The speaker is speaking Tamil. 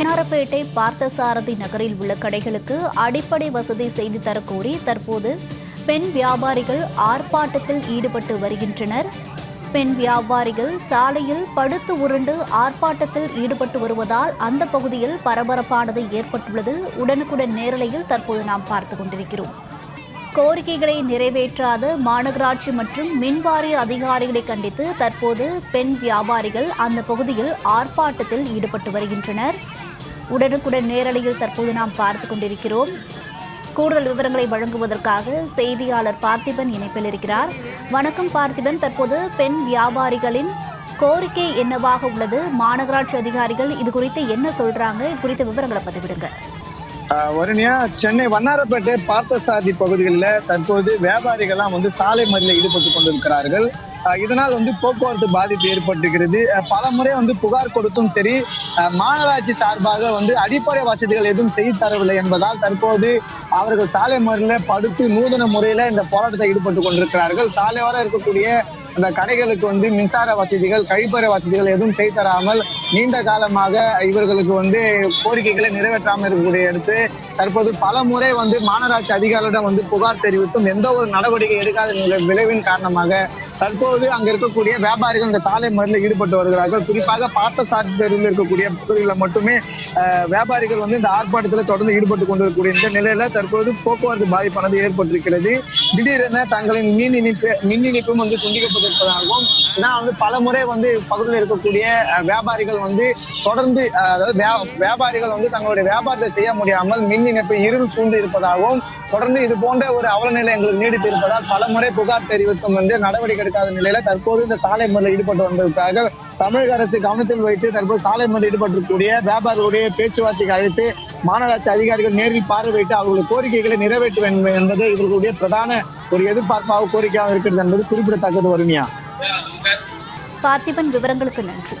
வண்ணாரப்பேட்டை பார்த்தசாரதி நகரில் உள்ள கடைகளுக்கு அடிப்படை வசதி செய்து தரக்கோரி தற்போது பெண் வியாபாரிகள் ஆர்ப்பாட்டத்தில் ஈடுபட்டு வருகின்றனர். பெண் வியாபாரிகள் சாலையில் படுத்து உருண்டு ஆர்ப்பாட்டத்தில் ஈடுபட்டு வருவதால் அந்த பகுதியில் பரபரப்பானது ஏற்பட்டுள்ளது. உடனுக்குடன் நேரலையில் தற்போது நாம் பார்த்து கொண்டிருக்கிறோம். கோரிக்கைகளை நிறைவேற்றாத மாநகராட்சி மற்றும் மின்வாரிய அதிகாரிகளை கண்டித்து தற்போது பெண் வியாபாரிகள் அந்த பகுதியில் ஆர்ப்பாட்டத்தில் ஈடுபட்டு வருகின்றனர். உடனுக்குடன் நேரலையில் தற்போது நாம் பார்த்து கொண்டிருக்கிறோம். கூடுதல் விவரங்களை வழங்குவதற்காக செய்தியாளர் பார்த்திபன் இணைப்பில் இருக்கிறார். வணக்கம் பார்த்திபன். தற்போது பெண் வியாபாரிகளின் கோரிக்கை என்னவாக உள்ளது? மாநகராட்சி அதிகாரிகள் இது குறித்து என்ன சொல்றாங்க? இது குறித்த விவரங்களை பதிவிடுங்க. வருணியா சென்னை வண்ணாரப்பேட்டை பார்த்தசாரதி பகுதிகளில் தற்போது வியாபாரிகள்லாம் வந்து சாலை மறியலில் ஈடுபட்டு கொண்டிருக்கிறார்கள். இதனால் வந்து போக்குவரத்து பாதிப்பு ஏற்பட்டிருக்கிறது. பல முறை வந்து புகார் கொடுத்தும் சரி மாநகராட்சி சார்பாக வந்து அடிப்படை வசதிகள் எதுவும் செய்து தரவில்லை என்பதால் தற்போது அவர்கள் சாலை மறியலில் படுத்து நூதன முறையில இந்த போராட்டத்தை ஈடுபட்டு கொண்டிருக்கிறார்கள். சாலையோரம் இருக்கக்கூடிய அந்த கடைகளுக்கு வந்து மின்சார வசதிகள் கழிப்பறை வசதிகள் எதுவும் செய்து தராமல் நீண்ட காலமாக இவர்களுக்கு வந்து கோரிக்கைகளை நிறைவேற்றாமல் இருக்கக்கூடிய அடுத்து தற்போது பல முறை வந்து மாநகராட்சி அதிகாரிகளிடம் வந்து புகார் தெரிவித்தும் எந்த ஒரு நடவடிக்கை எடுக்காத விளைவின் காரணமாக தற்போது அங்க இருக்கக்கூடிய வியாபாரிகள் இந்த சாலை மறியலில் ஈடுபட்டு வருகிறார்கள். குறிப்பாக பார்த்த பார்த்தசாரதி தெருவில் இருக்கக்கூடிய பகுதிகளில் மட்டுமே வியாபாரிகள் வந்து இந்த ஆர்ப்பாட்டத்தில் தொடர்ந்து ஈடுபட்டு கொண்டிருக்கக்கூடிய இந்த நிலையில தற்போது போக்குவரத்து பாதிப்பானது ஏற்பட்டிருக்கிறது. திடீரென தங்களின் மின் இணைப்பு மின் இணைப்பும் வந்து துண்டிக்கப்பட்டிருப்பதாகவும் நான் வந்து பல முறை வந்து பகுதியில் இருக்கக்கூடிய வியாபாரிகள் வந்து தொடர்ந்து அதாவது வியா- வியாபாரிகள் வந்து தங்களுடைய வியாபாரத்தை செய்ய முடியாமல் மின் இணைப்பு இருள் சூழ்ந்து இருப்பதாகவும் தொடர்ந்து இது போன்ற ஒரு அவலநிலை எங்களுக்கு நீடித்து இருப்பதால் பல முறை புகார் தெரிவித்தும் வந்து நடவடிக்கை எடுக்காத நிலையில தற்போது இந்த சாலை மறியல் ஈடுபட்டு வந்திருக்கிறார்கள். தமிழக அரசு கவனத்தில் வைத்து தற்போது சாலை மறியல் ஈடுபட்டிருக்கக்கூடிய வியாபாரிகளுடைய பேச்சுவார்த்தைக்கு அழைத்து மாநகராட்சி அதிகாரிகள் நேரில் பார்வையிட்டு அவர்களுடைய கோரிக்கைகளை நிறைவேற்ற வேண்டும் என்பது இவர்களுடைய பிரதான ஒரு எதிர்பார்ப்பாக கோரிக்கையாக இருக்கிறது என்பது குறிப்பிடத்தக்கது வருமையா பார்த்திபன் விவரங்களுக்கு நன்றி.